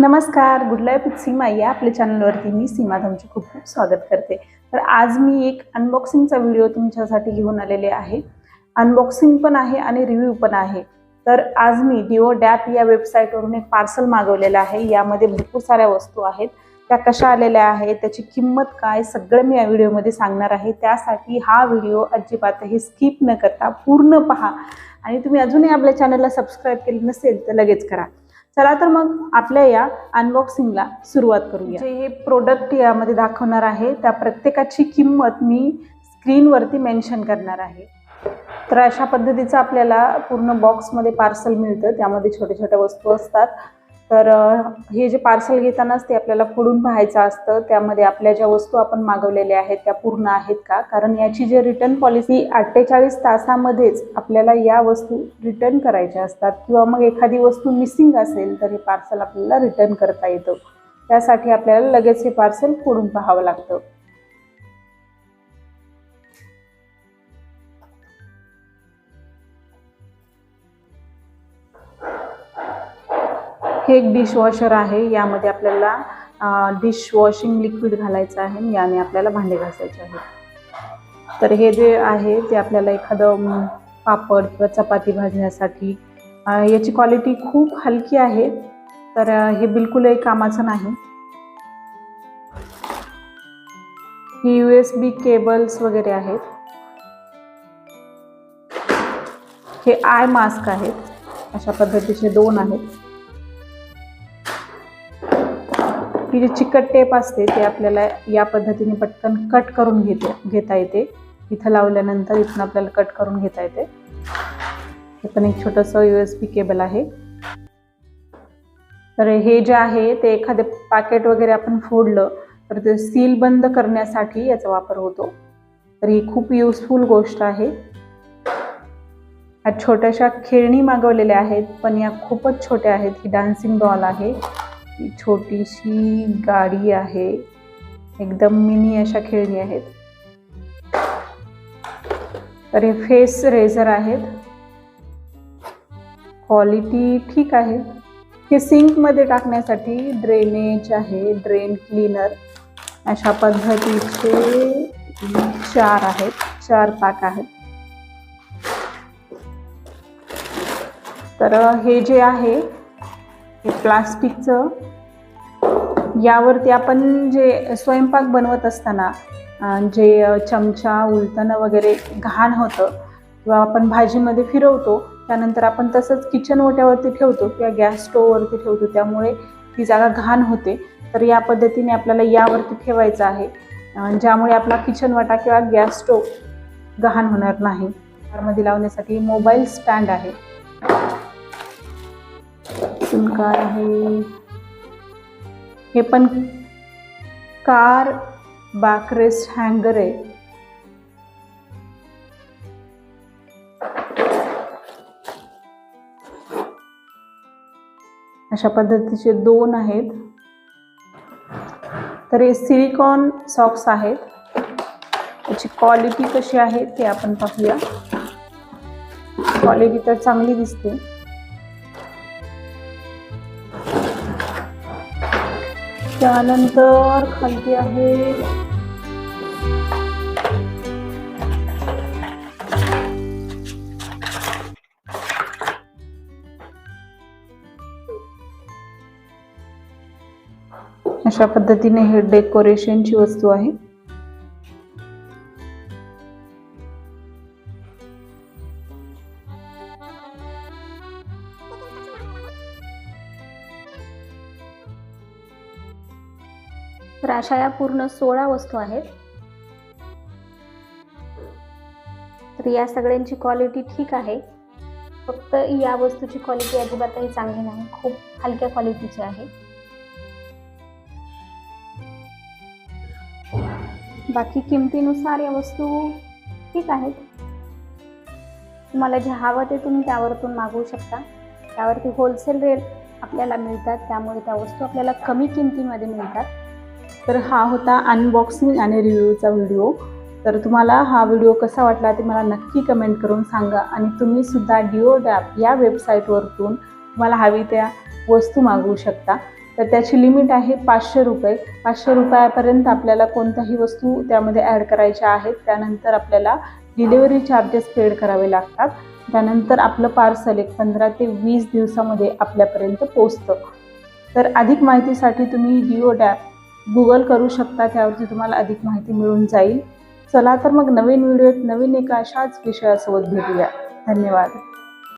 नमस्कार good life with सीमा या आपल्या चॅनलवरती मी सीमा तुमचे खूप खूप स्वागत करते. तर आज मी एक अनबॉक्सिंगचा व्हिडिओ तुमच्यासाठी घेऊन आलेले आहे. अनबॉक्सिंग पण आहे आणि रिव्ह्यू पण आहे. तर आज मी डिओ डॅप या वेबसाईटवरून एक पार्सल मागवलेलं आहे. यामध्ये भरपूर साऱ्या वस्तू आहेत. त्या कशा आलेल्या आहेत त्याची किंमत काय सगळं मी या व्हिडिओमध्ये सांगणार आहे. त्यासाठी हा व्हिडिओ अजिबातही स्किप न करता पूर्ण पहा. आणि तुम्ही अजूनही आपल्या चॅनलला सबस्क्राईब केलं नसेल तर लगेच करा. चला तर मग आपल्या या अनबॉक्सिंगला सुरुवात करूया. जे हे प्रोडक्ट यामध्ये दाखवणार आहे त्या प्रत्येकाची किंमत मी स्क्रीनवरती मेन्शन करणार आहे. तर अशा पद्धतीचं आपल्याला पूर्ण बॉक्समध्ये पार्सल मिळतं. त्यामध्ये छोट्या छोट्या वस्तू असतात. तर हे जे पार्सल घेतानाच ते आपल्याला फोडून पाहायचं असतं. त्यामध्ये आपल्या ज्या वस्तू आपण मागवलेल्या आहेत त्या पूर्ण आहेत का? कारण याची जी रिटर्न पॉलिसी अठ्ठेचाळीस तासामध्येच आपल्याला या वस्तू रिटर्न करायच्या असतात. किंवा मग एखादी वस्तू मिसिंग असेल तर हे पार्सल आपल्याला रिटर्न करता येतं. त्यासाठी आपल्याला लगेच हे पार्सल फोडून पाहावं लागतं. हे एक डिशवॉशर आहे. यामध्ये आपल्याला डिशवॉशिंग लिक्विड घालायचं आहे याने आपल्याला भांडे घासायचे आहेत. तर हे जे आहे ते आपल्याला एखादं पापड किंवा चपाती भाजण्यासाठी याची क्वालिटी खूप हलकी आहे. तर हे बिलकुलही कामाचं नाही. ही यू एस बी केबल्स वगैरे आहेत. हे आय मास्क आहेत. अशा पद्धतीचे दोन आहेत. ही जी चिकट टेप असते ते आपल्याला या पद्धतीने पटकन कट करून घेते घेता येते. इथं लावल्यानंतर इथून आपल्याला कट करून घेता येते. हे पण एक छोटंसं यू एस पी केबल आहे. तर हे जे आहे ते एखादे पॅकेट वगैरे आपण फोडलं तर ते सील बंद करण्यासाठी याचा वापर होतो. तर ही खूप युजफुल गोष्ट आहे. ह्या छोट्याशा खेळणी मागवलेल्या आहेत पण या खूपच छोट्या आहेत. ही डान्सिंग डॉल आहे. छोटीशी गाडी आहे. एकदम मिनी अशा खेळणी आहेत. तर हे फेस रेझर आहेत. क्वालिटी ठीक आहे. हे सिंकमध्ये टाकण्यासाठी ड्रेनेज आहे ड्रेन क्लीनर अशा पद्धतीचे चार आहेत चार पाक आहेत. तर हे जे आहे हे प्लास्टिकचं. यावरती आपण जे स्वयंपाक बनवत असताना जे चमचा उलताना वगैरे घाण होतं किंवा आपण भाजीमध्ये फिरवतो त्यानंतर आपण तसंच किचन ओट्यावरती ठेवतो किंवा गॅस स्टोववरती ठेवतो त्यामुळे ती जागा घाण होते. तर या पद्धतीने आपल्याला यावरती ठेवायचं आहे. ज्यामुळे आपला किचन वाटा किंवा गॅस स्टोव घाण होणार नाही. कारमध्ये लावण्यासाठी मोबाईल स्टँड आहे. अजून काय आहे. हे पण कार बॅकरेस्ट हँगर आहे. अशा पद्धतीचे दोन आहेत. तर हे सिलिकॉन सॉक्स आहेत. त्याची क्वालिटी कशी आहे ते आपण पाहूया. क्वालिटी तर चांगली दिसते. त्यानंतर खालती आहे. अशा पद्धतीने हे डेकोरेशनची वस्तू आहे. तर अशा या पूर्ण सोळा वस्तू आहेत. तर या सगळ्यांची क्वालिटी ठीक आहे. फक्त या वस्तूची क्वालिटी अजिबातही चांगली नाही. खूप हलक्या क्वालिटीची आहे. बाकी किमतीनुसार या वस्तू ठीक आहेत. तुम्हाला जे हवं ते तुम्ही त्यावरतून मागवू शकता. त्यावरती होलसेल रेट आपल्याला मिळतात. त्यामुळे त्या वस्तू आपल्याला कमी किमतीमध्ये मिळतात. तर हा होता अनबॉक्सिंग आणि रिव्ह्यूचा व्हिडिओ तर तुम्हाला हा व्हिडिओ कसा वाटला ते मला नक्की कमेंट करून सांगा आणि तुम्ही सुद्धा डिओ डॅप या वेबसाईटवरतून तुम्हाला हवी त्या वस्तू मागवू शकता. तर त्याची लिमिट आहे पाचशे रुपये. पाचशे रुपयापर्यंत आपल्याला कोणत्याही वस्तू त्यामध्ये ॲड करायच्या आहेत. त्यानंतर आपल्याला डिलिव्हरी चार्जेस पेड करावे लागतात. त्यानंतर आपलं पार्सल एक पंधरा ते वीस दिवसामध्ये आपल्यापर्यंत पोचतं तर अधिक माहितीसाठी तुम्ही जिओ डॅप गुगल करू शकता त्यावरती तुम्हाला अधिक माहिती मिळून जाईल. चला तर मग नवीन व्हिडिओत नवीन एका अशाच विषयासोबत भेटूया. धन्यवाद.